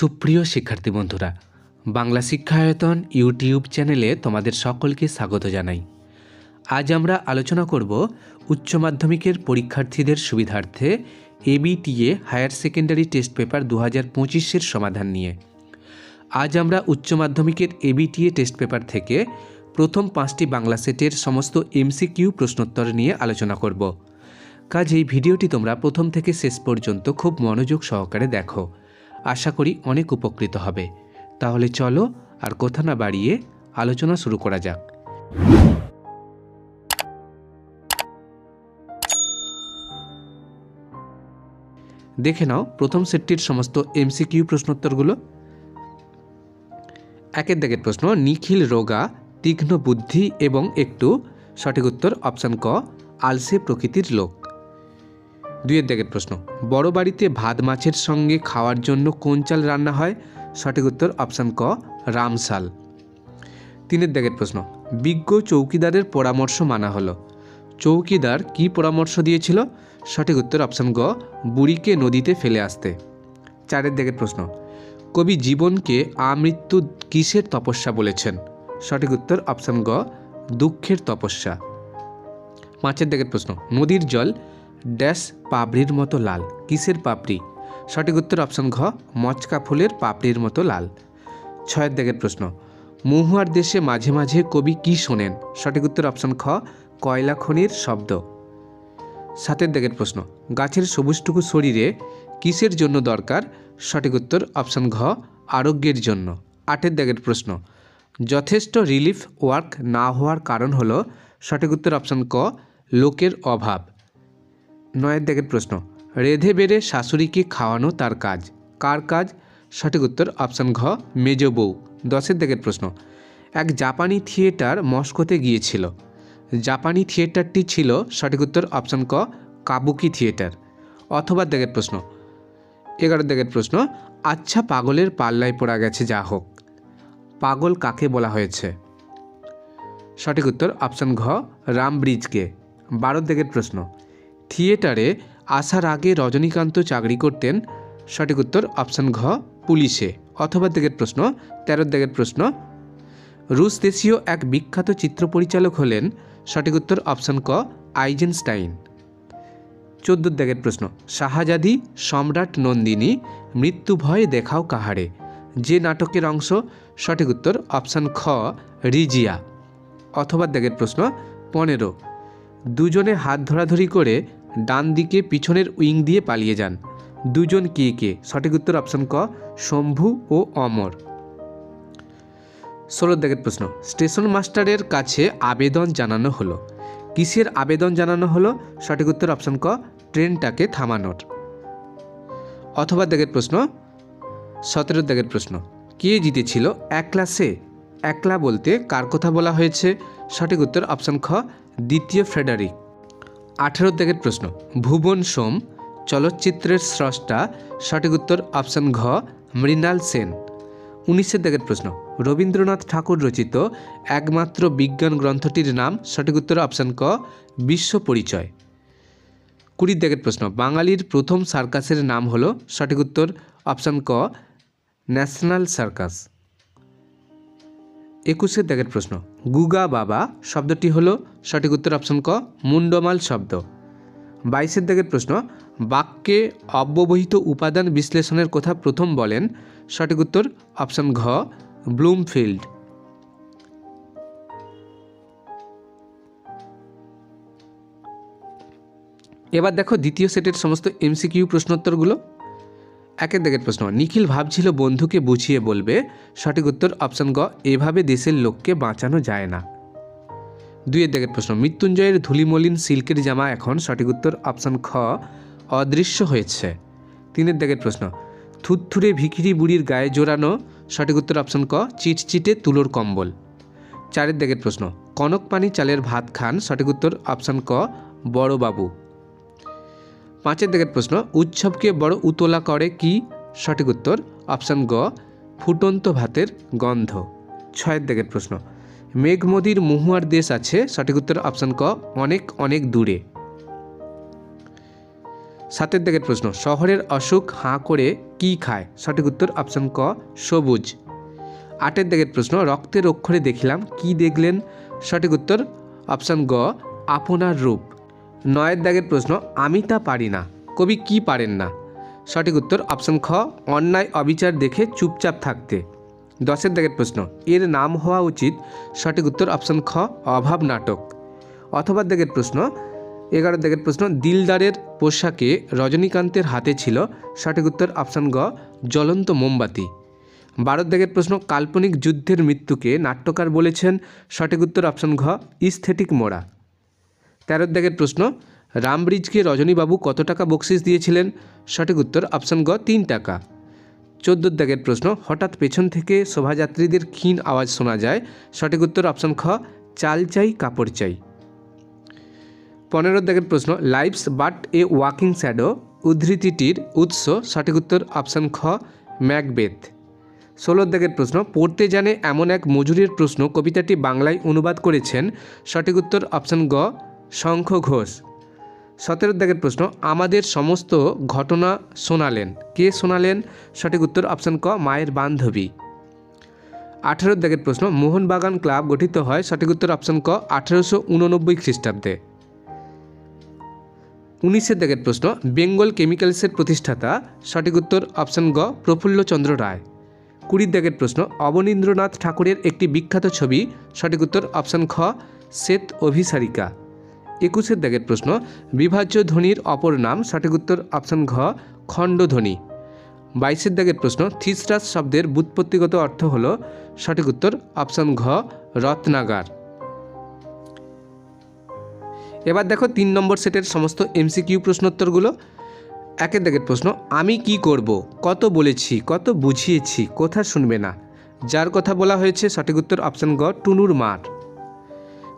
সুপ্রিয় শিক্ষার্থী বন্ধুরা, বাংলা শিক্ষায়তন ইউটিউব চ্যানেলে তোমাদের সকলকে স্বাগত জানাই। আজ আমরা আলোচনা করব উচ্চ মাধ্যমিকের পরীক্ষার্থীদের সুবিধার্থে ABTA higher secondary test paper দু হাজার পঁচিশের সমাধান নিয়ে। আজ আমরা উচ্চ মাধ্যমিকের এবিটিএ টেস্ট পেপার থেকে প্রথম পাঁচটি বাংলা সেটের সমস্ত এমসিকিউ প্রশ্নোত্তর নিয়ে আলোচনা করব। কাজেই ভিডিওটি তোমরা প্রথম থেকে শেষ পর্যন্ত খুব মনোযোগ সহকারে দেখো। আশা করি অনেক উপকৃত হবে। তাহলে চলো আর কথা না বাড়িয়ে আলোচনা শুরু করা যাক। দেখে নাও, প্রথম সেটটির সমস্ত এমসিকিউ প্রশ্নোত্তরগুলো। একের দাগের প্রশ্ন, নিখিল রোগা, তীক্ষ্ণ বুদ্ধি এবং একটু সঠিক উত্তর অপশান ক, আলসে প্রকৃতির লোক। দুইয়ের দাগের প্রশ্ন, বড় বাড়িতে ভাত মাছের সঙ্গে খাওয়ার জন্য কোন চাল রান্না হয়? সঠিক উত্তর অপশান ক রামসাল তিনের দাগের প্রশ্ন, বিজ্ঞ চৌকিদারের পরামর্শ মানা হলো। চৌকিদার কি পরামর্শ দিয়েছিল? সঠিক উত্তর অপশান গ, বুড়িকে নদীতে ফেলে আসতে। চারের দাগের প্রশ্ন, কবি জীবনকে আমৃত্যু কিসের তপস্যা বলেছেন? সঠিক উত্তর অপশান গ, দুঃখের তপস্যা। পাঁচের দাগের প্রশ্ন, নদীর জল ড্যাশ পাপড়ির মতো লাল। কিসের পাপড়ি? সঠিক উত্তর অপশান ঘ, মচকা ফুলের পাপড়ির মতো লাল। ছয়ের দাগের প্রশ্ন, মহুয়ার দেশে মাঝে মাঝে কবি কি শোনেন? সঠিক উত্তর অপশান খ, কয়লা খনির শব্দ। সাতের দাগের প্রশ্ন, গাছের সবুজটুকু শরীরে কিসের জন্য দরকার? সঠিক উত্তর অপশান ঘ, আরোগ্যের জন্য। আটের দাগের প্রশ্ন, যথেষ্ট রিলিফ ওয়ার্ক না হওয়ার কারণ হলো? সঠিক উত্তর অপশান ক, লোকের অভাব। নয়ের দাগের প্রশ্ন, রেধে বেড়ে শাশুড়িকে খাওয়ানো তার কাজ। কার কাজ? সঠিক উত্তর অপশান ঘ, মেজ বউ। দশের দাগের প্রশ্ন, এক জাপানি থিয়েটার মস্কোতে গিয়েছিল। জাপানি থিয়েটারটি ছিল, সঠিক উত্তর অপশান ক, কাবুকি থিয়েটার। অথবা দেখের প্রশ্ন এগারো দেখের প্রশ্ন আচ্ছা পাগলের পাল্লায় পড়া গেছে, যা হোক। পাগল কাকে বলা হয়েছে? সঠিক উত্তর অপশান ঘ রাম ব্রিজকে বারো দিকের প্রশ্ন থিয়েটারে আসার আগে রজনীকান্ত চাকরি করতেন। সঠিক উত্তর অপশান ঘ, পুলিশে। অথবা দিকের প্রশ্ন, তেরো দিকের প্রশ্ন। রুশ দেশীয় এক বিখ্যাত চিত্র পরিচালক হলেন। সঠিক উত্তর অপশান ক, আইজেনস্টাইন। চোদ্দ দাগের প্রশ্ন, শাহজাদি সম্রাট নন্দিনী, মৃত্যু ভয় দেখাও কাহারে? যে নাটকের অংশ, সঠিক উত্তর অপশান খ, রিজিয়া। অথবা দাগের প্রশ্ন, পনেরো। দুজনে হাত ধরাধরি করে ডান দিকে পিছনের উইং দিয়ে পালিয়ে যান। দুজন কে কে? সঠিক উত্তর অপশন ক, শম্ভু ও অমর। ষোলো দাগের প্রশ্ন, স্টেশন মাস্টারের কাছে আবেদন জানানো হলো। কিসের আবেদন জানানো হলো? সঠিক উত্তর অপশান ক, ট্রেনটাকে থামানোর। অথবা দাগের প্রশ্ন, সতেরো দাগের প্রশ্ন, কে জিতেছিল? একলা সে? একলা বলতে কার কথা বলা হয়েছে? সঠিক উত্তর অপশান খ, দ্বিতীয় ফ্রেডারিক। আঠেরো দাগের প্রশ্ন। ভুবন সোম, চলচ্চিত্রের স্রষ্টা, সঠিক উত্তর অপশান ঘ, মৃণাল সেন। উনিশের দাগের প্রশ্ন, রবীন্দ্রনাথ ঠাকুর রচিত একমাত্র বিজ্ঞান গ্রন্থটির নাম, সঠিক উত্তর অপশান ক, বিশ্ব পরিচয়। কুড়ির দাগের প্রশ্ন, বাঙালির প্রথম সার্কাসের নাম হলো, সঠিক উত্তর অপশান ক, ন্যাশনাল সার্কাস। একুশের দাগের প্রশ্ন। গুগা বাবা শব্দটি হল সঠিক উত্তর অপশন ক, মুন্ডমাল শব্দ। বাইশের দাগের প্রশ্ন, বাক্যে অব্যবহিত উপাদান বিশ্লেষণের কথা প্রথম বলেন, সঠিক উত্তর অপশান ঘ, ব্লুমফিল্ড। এবার দেখো দ্বিতীয় সেটের সমস্ত এমসিকিউ প্রশ্নোত্তরগুলো। একের দিকের প্রশ্ন, নিখিল ভাবছিল বন্ধুকে বুঝিয়ে বলবে, সঠিক উত্তর অপশান গ, এভাবে দেশের লোককে বাঁচানো যায় না। দুইয়ের দাগের প্রশ্ন, মৃত্যুঞ্জয়ের ধুলিমলিন সিল্কের জামা এখন, সঠিক উত্তর অপশান খ, অদৃশ্য হয়েছে। তিনের দিকের প্রশ্ন থুতথুরে ভিখিরি বুড়ির গায়ে জোরানো, সঠিক উত্তর অপশান ক, চিটচিটে তুলোর কম্বল। চারের দিকের প্রশ্ন কনক পানি চালের ভাত খান, সঠিক উত্তর অপশান ক, বড়বাবু। পাঁচের দিকের প্রশ্ন, উৎসবকে বড় উতলা করে কি? সঠিক উত্তর অপশান গ, ফুটন্ত ভাতের গন্ধ। ছয়ের দিকের প্রশ্ন মেঘমদির মহুয়ার দেশ আছে? সঠিক উত্তর অপশান ক, অনেক অনেক দূরে। সাতের দিকের প্রশ্ন, শহরের অসুখ হাঁ করে কি খায়? সঠিক উত্তর অপশন ক, সবুজ। আটের দিকের প্রশ্ন, রক্তের অক্ষরে দেখিলাম, কি দেখলেন? সঠিক উত্তর অপশন গ, আপনার রূপ। নয়ের দাগের প্রশ্ন, আমি তা পারি না। কবি কি পারেন না? সঠিক উত্তর, অপশন খ, অন্যায় অবিচার দেখে চুপচাপ থাকতে। দশের দাগের প্রশ্ন, এর নাম হওয়া উচিত? সঠিক উত্তর, অপশন খ, অভাব নাটক। অথবা দাগের প্রশ্ন, এগারো দাগের প্রশ্ন, দিলদারের পোশাকে রজনীকান্তের হাতে ছিল? সঠিক উত্তর, অপশন গ, জ্বলন্ত মোমবাতি। বারো দাগের প্রশ্ন, কাল্পনিক যুদ্ধের মৃত্যুকে নাট্যকার বলেছেন? সঠিক উত্তর, অপশন ঘ, ইস্থেটিক মোড়া। তেরো দাগের প্রশ্ন, রামব্রিজকে রজনীবাবু কত টাকা বকশিস দিয়েছিলেন? সঠিক উত্তর অপশন গ, তিন টাকা। চোদ্দ দাগের প্রশ্ন, হঠাৎ পেছন থেকে শোভাযাত্রীদের ক্ষীণ আওয়াজ শোনা যায়। সঠিক উত্তর অপশন খ, চাল চাই, কাপড় চাই। পনেরো দাগের প্রশ্ন, life's but a walking shadow, উদ্ধৃতিটির উৎস। সঠিক উত্তর অপশন খ, ম্যাকবেথ। ষোলো দাগের প্রশ্ন, পড়তে জানে এমন এক মজুরির প্রশ্ন কবিতাটি বাংলায় অনুবাদ করেছেন। সঠিক উত্তর অপশন গ শঙ্খ ঘোষ। সতেরো দাগের প্রশ্ন, আমাদের সমস্ত ঘটনা শোনালেন। কে শোনালেন? সঠিক উত্তর অপশন ক, মায়ের বান্ধবী। আঠেরো দাগের প্রশ্ন, মোহনবাগান ক্লাব গঠিত হয়, সঠিক উত্তর অপশন ক, আঠেরোশো উননব্বই খ্রিস্টাব্দে। উনিশের দাগের প্রশ্ন, বেঙ্গল কেমিক্যালসের প্রতিষ্ঠাতা, সঠিক উত্তর অপশন গ, প্রফুল্লচন্দ্র রায়। কুড়ির দাগের প্রশ্ন, অবনীন্দ্রনাথ ঠাকুরের একটি বিখ্যাত ছবি, সঠিক উত্তর অপশন খ, শ্বেত অভিসারিকা। একুশের দাগের প্রশ্ন, বিভাজ্য ধ্বনির অপর নাম সঠিক উত্তর অপশন ঘ, খণ্ডধ্বনি। বাইশের দাগের প্রশ্ন, থিসরাস শব্দের বুৎপত্তিগত অর্থ হল সঠিক উত্তর অপশন ঘ, রত্নাগার। এবার দেখো তিন নম্বর সেটের সমস্ত এমসিকিউ প্রশ্নোত্তরগুলো। একের দাগের প্রশ্ন, আমি কি করব? কত বলেছি? কত বুঝিয়েছি? কোথা শুনবে না? যার কথা বলা হয়েছে সঠিক উত্তর অপশন গ টুনুর মার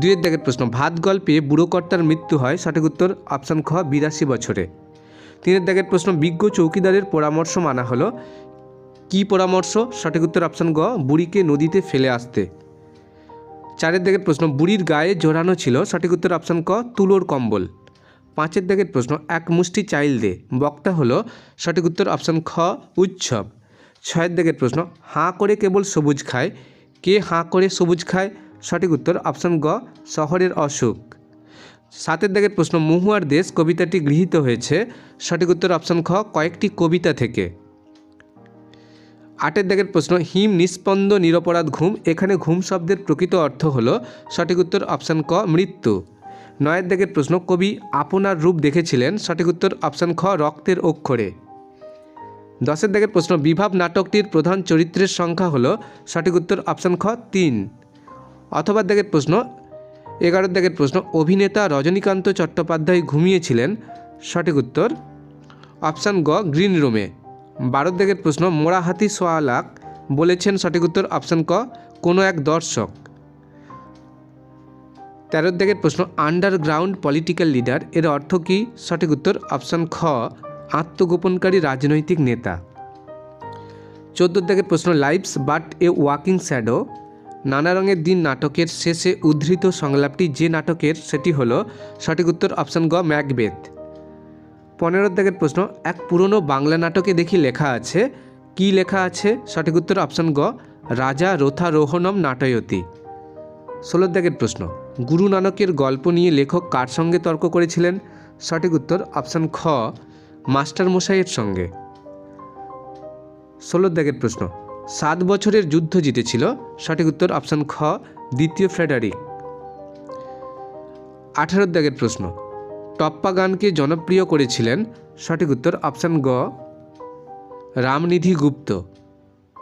দুইয়ের দাগের প্রশ্ন, ভাত গল্পে বুড়োকর্তার মৃত্যু হয়, সঠিক উত্তর অপশন খ, বিরাশি বছরে। তিনের দাগের প্রশ্ন, বিজ্ঞ চৌকিদারের পরামর্শ মানা হলো। কি পরামর্শ? সঠিক উত্তর অপশন গ, বুড়িকে নদীতে ফেলে আসতে। চারের দাগের প্রশ্ন, বুড়ির গায়ে জোরানো ছিল, সঠিক উত্তর অপশন ক, তুলোর কম্বল। পাঁচের দাগের প্রশ্ন, এক মুষ্টি চাইল দে। বক্তা হলো, সঠিক উত্তর অপশন খ, উৎসব। ছয়ের দাগের প্রশ্ন, হাঁ করে কেবল সবুজ খায়। কে হাঁ করে সবুজ খায়? সঠিক উত্তর অপশন গ, শহরের অসুখ। সাতের দাগের প্রশ্ন, মহুয়ার দেশ কবিতাটি গৃহীত হয়েছে। সঠিক উত্তর অপশন খ, কয়েকটি কবিতা থেকে। আটের দাগের প্রশ্ন, হিম নিস্পন্দ নিরপরাধ ঘুম, এখানে ঘুম শব্দের প্রকৃত অর্থ হল সঠিক উত্তর অপশন ক, মৃত্যু। নয়ের দাগের প্রশ্ন, কবি আপনার রূপ দেখেছিলেন, সঠিক উত্তর অপশন খ, রক্তের অক্ষরে। দশের দাগের প্রশ্ন, বিভাব নাটকটির প্রধান চরিত্রের সংখ্যা হল সঠিক উত্তর অপশন খ, তিন। অথবা দাগের প্রশ্ন এগারো দাগের প্রশ্ন, অভিনেতা রজনীকান্ত চট্টোপাধ্যায় ঘুমিয়েছিলেন, সঠিক উত্তর, অপশান গ, গ্রিন রুমে। বারো দাগের প্রশ্ন মোড়া হাতি সোয়ালাক বলেছেন, সঠিক উত্তর, অপশান ক, কোনো এক দর্শক। তেরো দাগের প্রশ্ন, আন্ডারগ্রাউন্ড পলিটিক্যাল লিডার, এর অর্থ কী? সঠিক উত্তর, অপশান খ, আত্মগোপনকারী রাজনৈতিক নেতা। চোদ্দ দাগের প্রশ্ন, life's but a walking shadow নানা রঙের দিন নাটকের শেষে উদ্ধৃত সংলাপটি যে নাটকের, সেটি হল সঠিক উত্তর অপশান গ, ম্যাকবেথ। পনেরো দাগের প্রশ্ন, এক পুরনো বাংলা নাটকে দেখি লেখা আছে, কি লেখা আছে? সঠিক উত্তর অপশান গ, রাজা রোথারোহণম নাটয়তি। ষোলো দাগের প্রশ্ন, গুরু নানকের গল্প নিয়ে লেখক কার সঙ্গে তর্ক করেছিলেন? সঠিক উত্তর অপশান খ মাস্টার মশাইয়ের সঙ্গে। ষোলো দাগের প্রশ্ন সাত বছরের যুদ্ধ জিতেছিল। সঠিক উত্তর অপশান খ, দ্বিতীয় ফ্রেডারিক। আঠারো দাগের প্রশ্ন। টপ্পা গানকে জনপ্রিয় করেছিলেন। সঠিক উত্তর অপশান গ, রামনিধি গুপ্ত।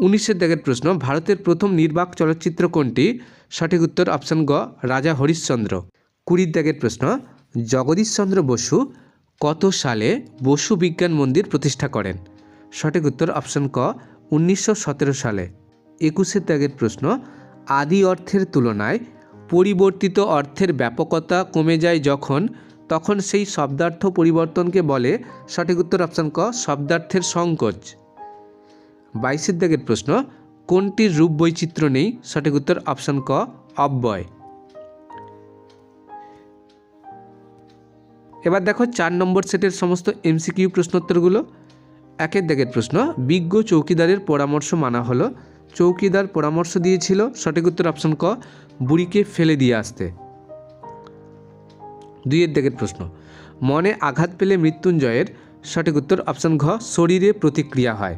উনিশের দাগের প্রশ্ন, ভারতের প্রথম নির্বাক চলচ্চিত্র কোনটি? সঠিক উত্তর অপশান গ, রাজা হরিশ্চন্দ্র। কুড়ির দাগের প্রশ্ন, জগদীশচন্দ্র বসু কত সালে বসু বিজ্ঞান মন্দির প্রতিষ্ঠা করেন? সঠিক উত্তর অপশান ক উনিশশো সতেরো সালে। একুশের ত্যাগের প্রশ্ন, আদি অর্থের তুলনায় পরিবর্তিত অর্থের ব্যাপকতা কমে যায় যখন? তখন সেই শব্দার্থ পরিবর্তনকে বলে, সঠিক উত্তর অপশান ক, শব্দার্থের সংকোচ। বাইশের দাগের প্রশ্ন, কোনটির রূপ বৈচিত্র্য নেই? সঠিক উত্তর অপশান ক, অব্যয়। এবার দেখো চার নম্বর সেটের সমস্ত এমসিকিউ প্রশ্নোত্তরগুলো। একের দাগের প্রশ্ন, বিজ্ঞ চৌকিদারের পরামর্শ মানা হলো, চৌকিদার পরামর্শ দিয়েছিল, সঠিক উত্তর অপশন ক, বুড়িকে ফেলে দিয়ে আসতে। দুইয়ের দাগের প্রশ্ন, মনে আঘাত পেলে মৃত্যুঞ্জয়ের সঠিক উত্তর অপশন ঘ, শরীরে প্রতিক্রিয়া হয়।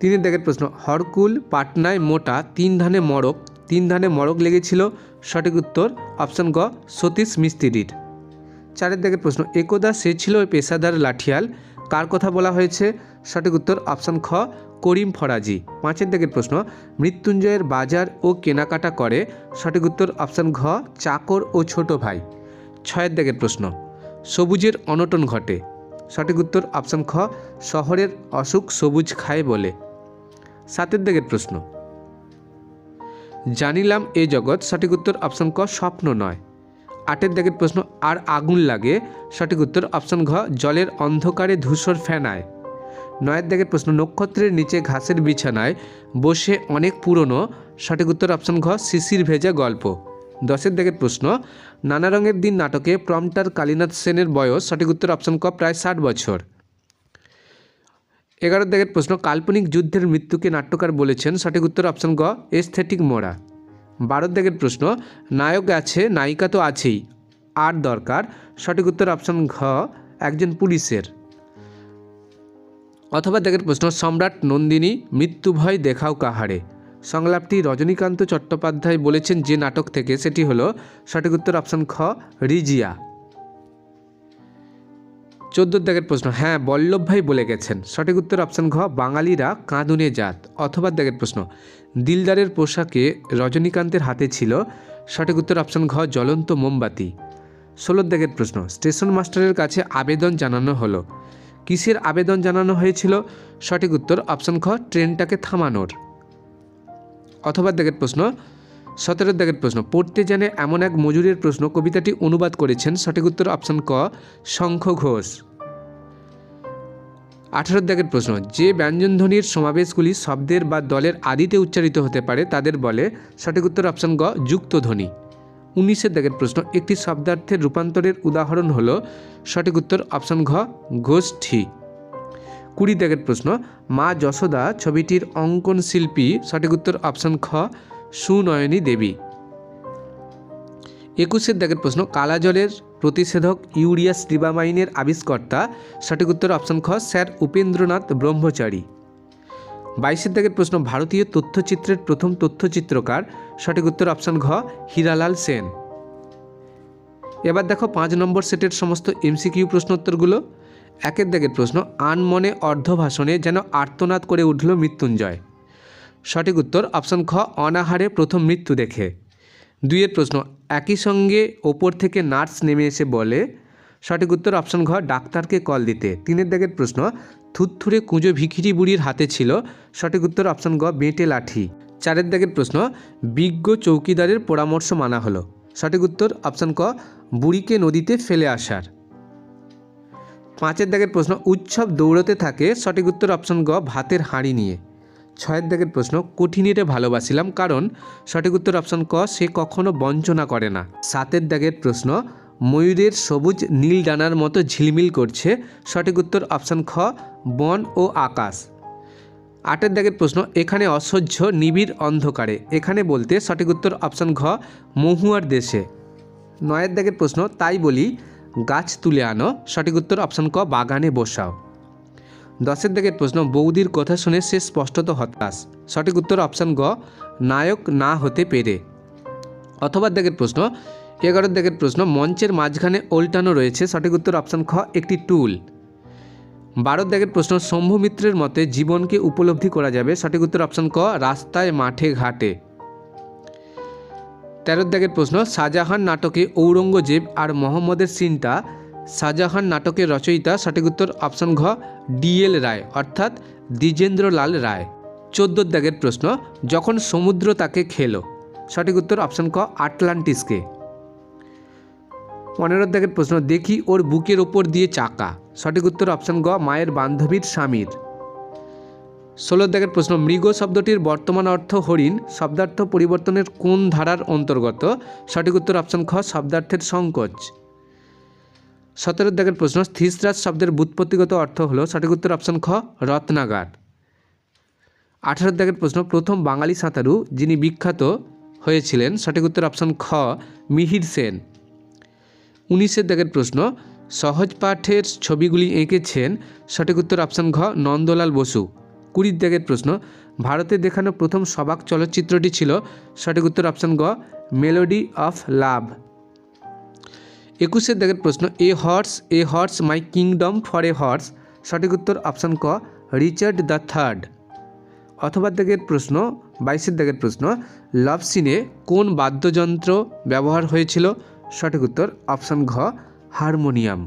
তিনের দাগের প্রশ্ন, হরকুল পাটনায় মোটা তিন ধানে মরক, তিন ধানে মরক লেগেছিল, সঠিক উত্তর অপশন গ সতীশ মিস্ত্রির। চারের দাগের প্রশ্ন, একদা সে ছিল পেশাদার লাঠিয়াল কার কথা বলা হয়েছে? সঠিক উত্তর অপশন খ, করিম ফরাজি। পাঁচের দিকের প্রশ্ন, মৃত্যুঞ্জয়ের বাজার ও কেনাকাটা করে? সঠিক উত্তর অপশন ঘ, চাকর ও ছোট ভাই। ছয়ের দিকের প্রশ্ন, সবুজের অনটন ঘটে? সঠিক উত্তর অপশন খ, শহরের অসুখ সবুজ খায় বলে। সাতের দিকের প্রশ্ন, জানিলাম এ জগৎ? সঠিক উত্তর অপশন ক, স্বপ্ন নয়। আটের দাগের প্রশ্ন, আর আগুন লাগে? সঠিক উত্তর, অপশন ঘ, জলের অন্ধকারে ধূসর ফেনায়। নয়ের দাগের প্রশ্ন, নক্ষত্রের নিচে ঘাসের বিছানায় বসে অনেক পুরনো? সঠিক উত্তর, অপশন ঘ, শিশির ভেজা গল্প। দশের দাগের প্রশ্ন, নানা রঙের দিন নাটকে প্রম্পটার কালীনাথ সেনের বয়স? সঠিক উত্তর, অপশন ক, প্রায় ষাট বছর। এগারো দাগের প্রশ্ন, কাল্পনিক যুদ্ধের মৃত্যুকে নাট্যকার বলেছেন? সঠিক উত্তর, অপশন গ এস্থেটিক মোড়া। বারো দেখের প্রশ্ন, নায়ক আছে, নায়িকা তো আছেই। আর দরকার? সঠিক উত্তর অপশন ঘ, একজন পুলিশের। অথবা দেখের প্রশ্ন, সম্রাট নন্দিনী মৃত্যুভয় দেখাও কাহারে? সংলাপটি রজনীকান্ত চট্টোপাধ্যায় বলেছেন যে নাটক থেকে, সেটি হলো সঠিক উত্তর অপশন খ, রিজিয়া। চোদ্দ দাগের প্রশ্ন হ্যাঁ বল্লভ ভাই বলে গেছেন। সঠিক উত্তর অপশন ঘ, বাঙালিরা কাঁদুনে জাত। অথবা দাগের প্রশ্ন, দিলদারের পোশাকে রজনীকান্তের হাতে ছিল। সঠিক উত্তর অপশন ঘ, জ্বলন্ত মোমবাতি। ষোলো দাগের প্রশ্ন স্টেশন মাস্টারের কাছে আবেদন জানানো হলো। কিসের আবেদন জানানো হয়েছিল? সঠিক উত্তর অপশন খ ট্রেনটাকে থামানোর। অথবা দাগের প্রশ্ন সতেরো দাগের প্রশ্ন, পড়তে জানে এমন এক মজুরের প্রশ্ন, কবিতাটি অনুবাদ করেছেন, সঠিক উত্তর অপশন ক, শঙ্খ ঘোষ। আঠারো দাগের প্রশ্ন, যে ব্যঞ্জনধ্বনির সমাবেশগুলি শব্দের বা দলের আদিতে উচ্চারিত হতে পারে, তাদের বলে, সঠিক উত্তর অপশন গ, যুক্তধ্বনি। উনিশের দাগের প্রশ্ন, একটি শব্দার্থের রূপান্তরের উদাহরণ হল, সঠিক উত্তর অপশন ঘ, গোষ্ঠী। কুড়ি দাগের প্রশ্ন, মা যশোদা ছবিটির অঙ্কন শিল্পী, সঠিক উত্তর অপশন খ সুনয়নী দেবী। একুশের দাগের প্রশ্ন, কালাজলের প্রতিষেধক ইউরিয়া স্ট্রিবামাইনের আবিষ্কর্তা, সঠিক উত্তর অপশন খ, স্যার উপেন্দ্রনাথ ব্রহ্মচারী। বাইশের দাগের প্রশ্ন, ভারতীয় তথ্যচিত্রের প্রথম তথ্যচিত্রকার, সঠিক উত্তর অপশন ঘ, হীরালাল সেন। এবার দেখো, পাঁচ নম্বর সেটের সমস্ত এমসিকিউ প্রশ্নোত্তরগুলো। একের দাগের প্রশ্ন, আনমনে অর্ধ ভাষণে যেন আর্তনাদ করে উঠল মৃত্যুঞ্জয়। সঠিক উত্তর অপশন খ, অনাহারে প্রথম মৃত্যু দেখে। দুইয়ের প্রশ্ন, একই সঙ্গে ওপর থেকে নার্স নেমে এসে বলে, সঠিক উত্তর অপশন ঘ, ডাক্তারকে কল দিতে। তিনের দাগের প্রশ্ন থুতথুরে কুঁজো ভিখিরি বুড়ির হাতে ছিল, সঠিক উত্তর অপশন গ বেঁটে লাঠি। চারের দাগের প্রশ্ন, বিজ্ঞ চৌকিদারের পরামর্শ মানা হলো। সঠিক উত্তর অপশন ক, বুড়িকে নদীতে ফেলে আসার। পাঁচের দাগের প্রশ্ন, উৎসব দৌড়তে থাকে, সঠিক উত্তর অপশন গ ভাতের হাঁড়ি নিয়ে। ছয়ের দাগের প্রশ্ন, কঠিনীরে ভালোবাসিলাম কারণ সঠিক উত্তর অপশন ক, সে কখনো বঞ্চনা করে না। সাতের দাগের প্রশ্ন, ময়ূরের সবুজ নীল ডানার মতো ঝিলমিল করছে, সঠিক উত্তর অপশন খ, বন ও আকাশ। আটের দাগের প্রশ্ন, এখানে অসহ্য, নিবিড় অন্ধকারে। এখানে বলতে সঠিক উত্তর অপশন ঘ, মহুয়ার দেশে। নয়ের দাগের প্রশ্ন, তাই বলি, গাছ তুলে আনো। সঠিক উত্তর অপশন ক, বাগানে বসাও। দশের দিকের প্রশ্ন, বৌদির কথা শুনে সে স্পষ্টত হতাশ। সঠিক উত্তর অপশন গ, নায়ক না হতে পেরে। অথবা দাগের প্রশ্ন, এগারোর দাগের প্রশ্ন, মঞ্চের মাঝখানে ওল্টানো রয়েছে। সঠিক উত্তর অপশন খ, একটি টুল। বারো দাগের প্রশ্ন, শম্ভু মিত্রের মতে জীবনকে উপলব্ধি করা যাবে? সঠিক উত্তর অপশন ক, রাস্তায়, মাঠে, ঘাটে। তেরো দাগের প্রশ্ন, শাহজাহান নাটকে ঔরঙ্গজেব আর মোহাম্মদের সিনটা শাহজাহান নাটকের রচয়িতা সঠিক উত্তর অপশন ঘ ডিএল রায়, অর্থাৎ দ্বিজেন্দ্রলাল রায়। চোদ্দ দাগের প্রশ্ন, যখন সমুদ্র তাকে খেলো। সঠিক উত্তর অপশন ক, আটলান্টিসকে। পনেরো দাগের প্রশ্ন, দেখি ওর বুকের ওপর দিয়ে চাকা। সঠিক উত্তর অপশন গ মায়ের বান্ধবীর স্বামীর। ষোলো দাগের প্রশ্ন, মৃগ শব্দটির বর্তমান অর্থ হরিণ, শব্দার্থ পরিবর্তনের কোন ধারার অন্তর্গত? সঠিক উত্তর অপশন খ শব্দার্থের সংকোচ। সতেরো দাগের প্রশ্ন, স্থিসরাজ শব্দের বুৎপত্তিগত অর্থ হলো সঠিক উত্তর অপশন খ, রত্নাগার। আঠারো দাগের প্রশ্ন, প্রথম বাঙালি সাঁতারু যিনি বিখ্যাত হয়েছিলেন, সঠিক উত্তর অপশন খ, মিহির সেন। উনিশের দাগের প্রশ্ন, সহজ পাঠের ছবিগুলি এঁকেছেন, সঠিক উত্তর অপশন ঘ, নন্দলাল বসু। কুড়ির দাগের প্রশ্ন, ভারতে দেখানো প্রথম সবাক চলচ্চিত্রটি ছিল, সঠিক উত্তর অপশন গ, মেলোডি অফ লাভ। একুশের দাগের প্রশ্ন, a horse a horse my kingdom for a horse সঠিক উত্তর অপশান ক রিচার্ড দ্য থার্ড অথবা দাগের প্রশ্ন, বাইশের দাগের প্রশ্ন লাভ সিনে কোন বাদ্যযন্ত্র ব্যবহার হয়েছিল? সঠিক উত্তর অপশান ঘ হারমোনিয়াম